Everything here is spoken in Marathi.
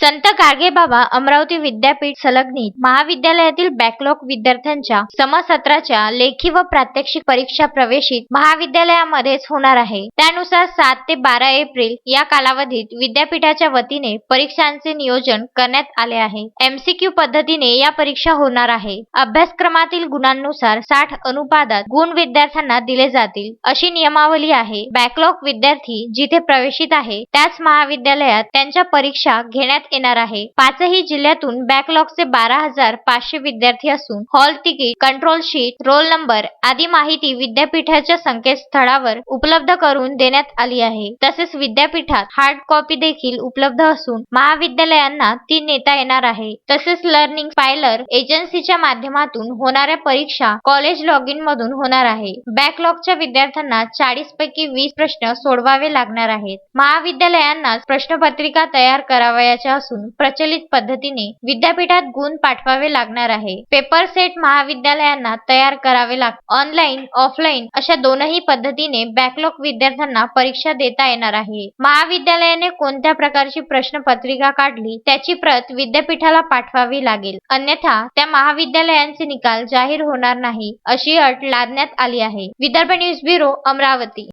संत गाडगेबाबा अमरावती विद्यापीठ संलग्नित महाविद्यालयातील बॅकलॉग विद्यार्थ्यांच्या समसत्राच्या लेखी व प्रात्यक्षिक परीक्षा प्रवेशित महाविद्यालयामध्येच होणार आहे. त्यानुसार सात ते बारा एप्रिल या कालावधीत विद्यापीठाच्या वतीने परीक्षांचे नियोजन करण्यात आले आहे. एमसीक्यू पद्धतीने या परीक्षा होणार आहे. अभ्यासक्रमातील गुणांनुसार साठ अनुपादात गुण विद्यार्थ्यांना दिले जातील अशी नियमावली आहे. बॅकलॉग विद्यार्थी जिथे प्रवेशित आहे त्याच महाविद्यालयात त्यांच्या परीक्षा घेण्यात येणार आहे. पाचही जिल्ह्यातून बॅकलॉगचे बारा हजार पाचशे विद्यार्थी असून hall ticket control sheet roll number आदी माहिती विद्यापीठाच्या संकेतस्थळावर उपलब्ध करून देण्यात आली आहे. तसेच विद्यापीठात हार्ड कॉपी देखील उपलब्ध असून महाविद्यालयांना ती नेता येणार आहे. तसेच लर्निंग फायलर एजन्सीच्या माध्यमातून होणाऱ्या परीक्षा कॉलेज लॉग इन मधून होणार आहे. बॅकलॉगच्या विद्यार्थ्यांना चाळीस पैकी वीस प्रश्न सोडवावे लागणार आहेत. महाविद्यालयांनाच प्रश्नपत्रिका तयार करावयाच्या असून प्रचलित पद्धतीने विद्यापीठात गुण पाठवावे लागणार आहे. पेपर सेट महाविद्यालयांना तयार करावे लाग ऑनलाईन ऑफलाईन अशा दोनही पद्धतीने बॅकलॉग विद्यार्थ्यांना परीक्षा देता येणार आहे. महाविद्यालयाने कोणत्या प्रकारची प्रश्नपत्रिका काढली त्याची प्रत विद्यापीठाला पाठवावी लागेल. अन्यथा त्या महाविद्यालयांचे निकाल जाहीर होणार नाही अशी अट लादण्यात आली आहे. Vidarbha news bureau Amravati.